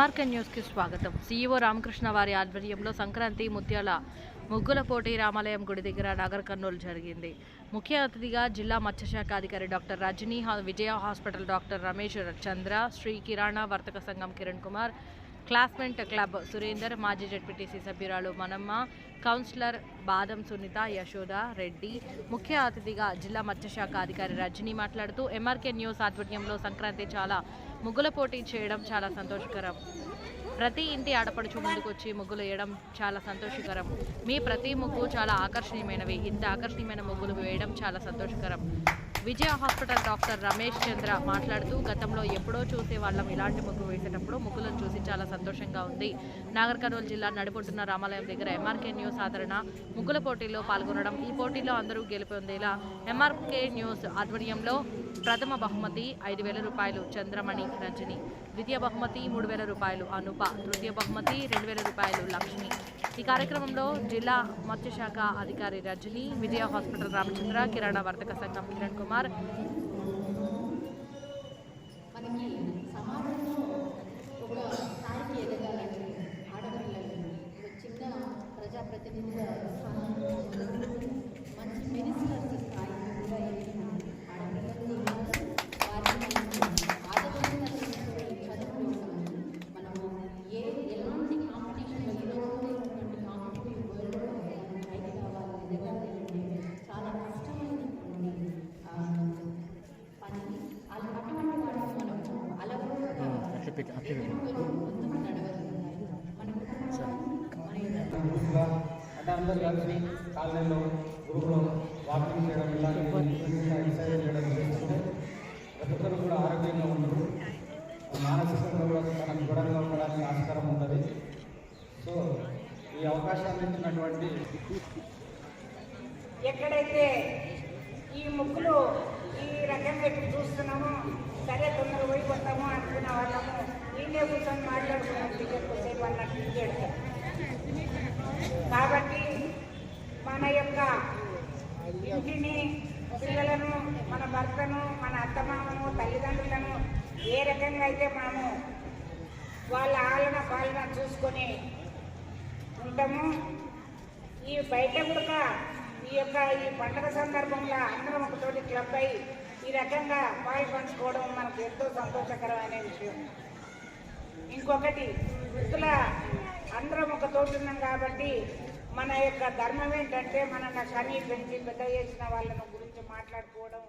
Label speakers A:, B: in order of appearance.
A: MRK న్యూస్కి స్వాగతం. CEO Ramakrishna వారి ఆధ్వర్యంలో సంక్రాంతి ముత్యాల ముగ్గుల పోటీ రామాలయం గుడి దగ్గర నగర కర్నూలు జరిగింది. ముఖ్య అతిథిగా జిల్లా మత్స్యశాఖ అధికారి డాక్టర్ రజనీ హా- విజయ హాస్పిటల్ డాక్టర్ రమేష్ చంద్ర శ్రీ కిరాణా వర్తక సంఘం కిరణ్ కుమార్ క్లాస్మెంట్ క్లబ్ సురేందర్ మాజీ జడ్పీటీసీ సభ్యురాలు మనమ్మ కౌన్సిలర్ బాదం సునీత యశోద రెడ్డి ముఖ్య అతిథిగా జిల్లా మత్స్యశాఖ అధికారి రజని మాట్లాడుతూ ఎంఆర్కే న్యూస్ ఆధ్వర్యంలో సంక్రాంతి చాలా ముగ్గుల పోటీ చేయడం చాలా సంతోషకరం. ప్రతి ఇంటి ఆడపడుచు ముందుకొచ్చి ముగ్గులు వేయడం చాలా సంతోషకరం. మీ ప్రతి ముగ్గు చాలా ఆకర్షణీయమైనవి. ఇంత ఆకర్షణీయమైన ముగ్గులు వేయడం చాలా సంతోషకరం. విజయ హాస్పిటల్ డాక్టర్ రమేష్ చంద్ర మాట్లాడుతూ గతంలో ఎప్పుడో చూసే వాళ్ళం ఇలాంటి ముగ్గు వేసేటప్పుడు ముగ్గులను చూసి చాలా సంతోషంగా ఉంది. నాగర్ కర్నూలు జిల్లా నడిపొట్టున్న రామాలయం దగ్గర ఎంఆర్కే న్యూస్ ఆదరణ ముగ్గుల పోటీలో పాల్గొనడం ఈ పోటీలో అందరూ గెలుపొందేలా ఎంఆర్కే న్యూస్ ఆధ్వర్యంలో ప్రథమ బహుమతి ఐదు వేల రూపాయలు చంద్రమణి రజని. ద్వితీయ బహుమతి మూడు వేల రూపాయలు అనుప. తృతీయ బహుమతి రెండు వేల రూపాయలు లక్ష్మి. ఈ కార్యక్రమంలో జిల్లా మత్స్యశాఖ అధికారి రజని విజయ హాస్పిటల్ రామచంద్ర కిరాణా వర్తక సంఘం కిరణ్ కుమార్.
B: మనకి సమాజంలో ఒక స్థాయికి చిన్న ప్రజాప్రతినిధిగా అలవోకగా ఎదుర్కొని ముందుకు నడవగలగాలి.
C: అంటే అందరూ కలిసి కాలనీలో గ్రూప్లో వాకింగ్ చేయడం ఇలాంటి ఎక్సర్సైజ్ చేయడం చేస్తుంటే ప్రతి కూడా ఆరోగ్యంగా ఉండరు మానసికంగా కూడా మనకు దృఢంగా ఉండడానికి ఆస్కారం ఉంటుంది సో ఈ అవకాశాన్ని ఇచ్చినటువంటి
D: ఎక్కడైతే ఈ ముక్కులు ఈ రకం ఇప్పుడు చూస్తున్నామో సరే తొందరగా పోయి అనుకున్న వాళ్ళము ఈయనే కూర్చొని మాట్లాడుకున్నాం టికెట్ కొద్దిసేపు అన్నట్టు కాబట్టి మన యొక్క ఇంటిని పిల్లలను మన భర్తను మన అత్తమామను తల్లిదండ్రులను ఏ రకంగా అయితే మనము వాళ్ళ ఆలన పాలన చూసుకొని ఉంటాము ఈ బయట కూడా ఈ యొక్క ఈ పండుగ సందర్భంలో అందరం ఒకతోటి క్లబ్ అయి ఈ రకంగా పాలు పంచుకోవడం మనకు ఎంతో సంతోషకరమైన విషయం. ఇంకొకటి వృద్ధుల అందరం ఒక తోటి ఉన్నాం కాబట్టి మన యొక్క ధర్మం ఏంటంటే మన కనీ పెంచి పెద్ద చేసిన వాళ్ళను గురించి మాట్లాడుకోవడం